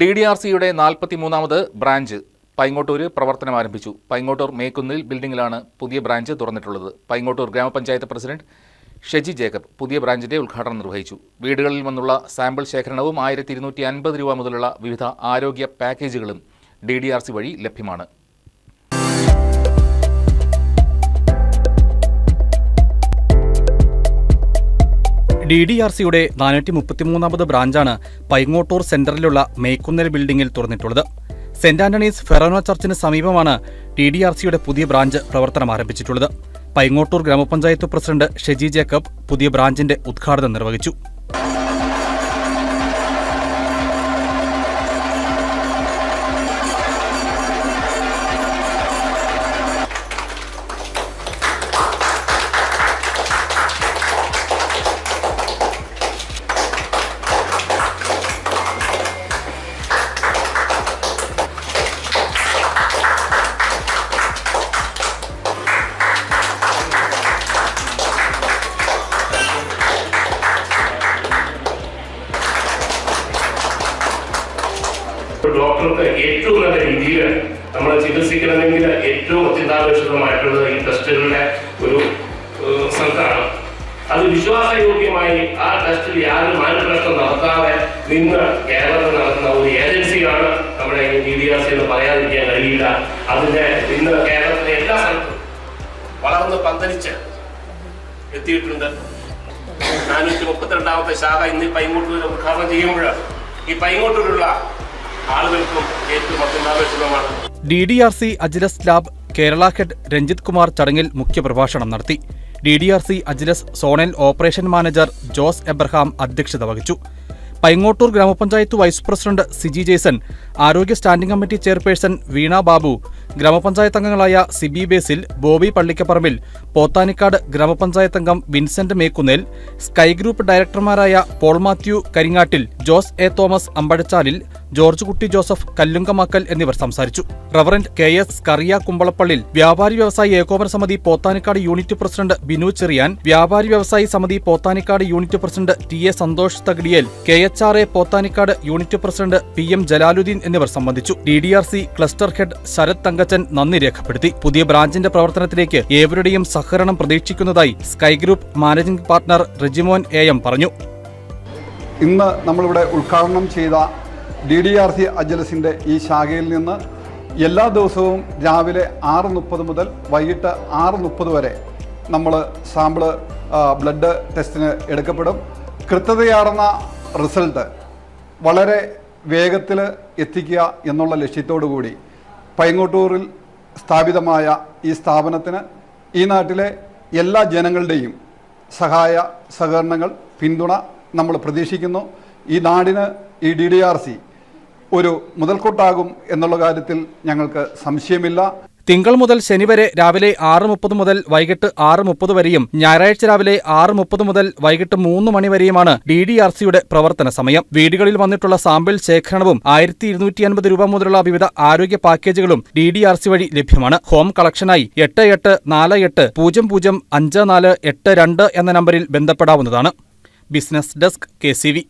D D R സിയുടെ നാൽപ്പത്തിമൂന്നാമത് branch Paingottoor പ്രവർത്തനം ആരംഭിച്ചു. പൈങ്ങോട്ടൂർ മേക്കുന്നിൽ ബിൽഡിംഗിലാണ് പുതിയ ബ്രാഞ്ച് തുറന്നിട്ടുള്ളത്. പൈങ്ങോട്ടൂർ ഗ്രാമപഞ്ചായത്ത് പ്രസിഡന്റ് ഷെജി ജേക്കബ് പുതിയ ബ്രാഞ്ചിന്റെ ഉദ്ഘാടനം നിർവഹിച്ചു. വീടുകളിൽ നിന്നുള്ള സാമ്പിൾ ശേഖരണവും ആയിരത്തി ഇരുന്നൂറ്റി അൻപത് രൂപ മുതലുള്ള വിവിധ ആരോഗ്യ പാക്കേജുകളും ഡി ഡി ആർ സി വഴി ലഭ്യമാണ്. ഡി ഡി ആർ സിയുടെ നാനൂറ്റി മുപ്പത്തിമൂന്നാമത് ബ്രാഞ്ചാണ് പൈങ്ങോട്ടൂർ സെന്ററിലുള്ള മേക്കുന്നൽ ബിൽഡിംഗിൽ തുറന്നിട്ടുള്ളത്. സെന്റ് ആന്റണീസ് ഫെറോനോ ചർച്ചിന് സമീപമാണ് ഡി ഡി ആർ സിയുടെ പുതിയ ബ്രാഞ്ച് പ്രവർത്തനം ആരംഭിച്ചിട്ടുള്ളത്. പൈങ്ങോട്ടൂർ ഗ്രാമപഞ്ചായത്ത് പ്രസിഡന്റ് ഷെജി ജേക്കബ് പുതിയ ബ്രാഞ്ചിന്റെ ഉദ്ഘാടനം നിർവഹിച്ചു. ഏറ്റവും നല്ല രീതിയിൽ നമ്മൾ ചികിത്സിക്കണമെങ്കിൽ ഏറ്റവും അത്യന്താപേക്ഷിതമായിട്ടുള്ളത് ഈ ടെസ്റ്റുകളുടെ ഒരു സ്ഥലത്താണ് അത് വിശ്വാസയോഗ്യമായി ആ ടെസ്റ്റിൽ യാതൊരു മാനപ്രശ്നം നടത്താതെ നിന്ന് കേരളത്തിൽ നടത്തുന്ന ഒരു ഏജൻസിയാണ് നമ്മുടെ ഈ ഡി ഡി ആർ സി എന്ന് പറയാതിരിക്കാൻ കഴിയില്ല. അതിന്റെ ഇന്ന് കേരളത്തിലെ എല്ലാ സ്ഥലത്തും വളർന്ന് പന്തലിച്ച് എത്തിയിട്ടുണ്ട്. നാനൂറ്റി മുപ്പത്തിരണ്ടാമത്തെ ശാഖ ഇന്ന് ഈ പൈങ്ങോട്ടൂർ ഉദ്ഘാടനം ചെയ്യുമ്പോൾ ഈ പൈങ്ങോട്ടൂരുള്ള D D R C Agilus lab Kerala head Ranjith Kumar ചടങ്ങിൽ മുഖ്യപ്രഭാഷണം നടത്തി. D D R C Agilus zonal operation manager Jose Abraham അധ്യക്ഷത വഹിച്ചു. പൈങ്ങോട്ടൂർ ഗ്രാമപഞ്ചായത്ത് വൈസ് പ്രസിഡന്റ് സിജി ജേസൺ ആരോഗ്യ standing committee chairperson Veena Babu ഗ്രാമപഞ്ചായത്ത് അംഗങ്ങളായ സിബി ബേസിൽ ബോബി പള്ളിക്കപ്പറമ്പിൽ പോത്താനിക്കാട് ഗ്രാമപഞ്ചായത്ത് അംഗം വിൻസെന്റ് മേക്കുന്നേൽ സ്കൈ ഗ്രൂപ്പ് ഡയറക്ടർമാരായ പോൾ മാത്യു കരിങ്ങാട്ടിൽ ജോസ് എ തോമസ് അമ്പഴച്ചാലിൽ ജോർജ് കുട്ടി ജോസഫ് കല്ലുങ്കമാക്കൽ എന്നിവർ സംസാരിച്ചു. റവറന്റ് കെ എസ് കറിയ കുമ്പളപ്പള്ളിൽ വ്യാപാരി വ്യവസായി ഏകോപന സമിതി പോത്താനിക്കാട് യൂണിറ്റ് പ്രസിഡന്റ് ബിനു ചെറിയാൻ വ്യാപാരി വ്യവസായി സമിതി Pothanikkad unit president T A Santhosh Thakidiyel K H R A Pothanikkad unit president P M Jalaluddin എന്നിവർ സംബന്ധിച്ചു. D D R C cluster head Sarath Thankachan നന്ദി രേഖപ്പെടുത്തി. പുതിയ ബ്രാഞ്ചിന്റെ പ്രവർത്തനത്തിലേക്ക് ഏവരുടെയും സഹകരണം പ്രതീക്ഷിക്കുന്നതായി sky group managing partner Rejimon A M പറഞ്ഞു. ഇന്ന് നമ്മളിവിടെ ഉദ്ഘാടനം ചെയ്ത ഡി ഡി ആർ സി അജലസിന്റെ ഈ ശാഖയിൽ നിന്ന് എല്ലാ ദിവസവും രാവിലെ ആറ് മുപ്പത് മുതൽ വൈകിട്ട് ആറ് മുപ്പത് വരെ നമ്മൾ സാമ്പിൾ ബ്ലഡ് ടെസ്റ്റിന് എടുക്കപ്പെടും. കൃത്യതയാർന്ന റിസൾട്ട് വളരെ വേഗത്തിൽ എത്തിക്കുക എന്നുള്ള ലക്ഷ്യത്തോടു കൂടി പൈങ്ങോട്ടൂരിൽ സ്ഥാപിതമായ ഈ സ്ഥാപനത്തിന് ഈ നാട്ടിലെ എല്ലാ ജനങ്ങളുടെയും സഹായ സഹകരണങ്ങൾ പിന്തുണ നമ്മൾ പ്രതീക്ഷിക്കുന്നു. ഈ നാടിന് ഈ ഡി ഡി ആർ സി ഒരു മുതൽക്കൂട്ടാകും എന്നുള്ള കാര്യത്തിൽ ഞങ്ങൾക്ക് സംശയമില്ല. തിങ്കൾ മുതൽ ശനി വരെ രാവിലെ ആറ് മുപ്പത് മുതൽ വൈകിട്ട് ആറ് മുപ്പത് വരെയും ഞായറാഴ്ച രാവിലെ ആറ് മുപ്പത് മുതൽ വൈകിട്ട് മൂന്ന് മണി വരെയുമാണ് ഡി ഡി ആർ സിയുടെ പ്രവർത്തന സമയം. വീടുകളിൽ വന്നിട്ടുള്ള സാമ്പിൾ ശേഖരണവും ആയിരത്തി ഇരുന്നൂറ്റി അൻപത് രൂപ മുതലുള്ള വിവിധ ആരോഗ്യ പാക്കേജുകളും ഡി ഡി ആർ സി വഴി ലഭ്യമാണ്. ഹോം കളക്ഷനായി എട്ട് എട്ട് നാല് എട്ട് പൂജ്യം പൂജ്യം അഞ്ച് നാല് എട്ട് രണ്ട് എന്ന നമ്പറിൽ ബന്ധപ്പെടാവുന്നതാണ്. Business desk K C V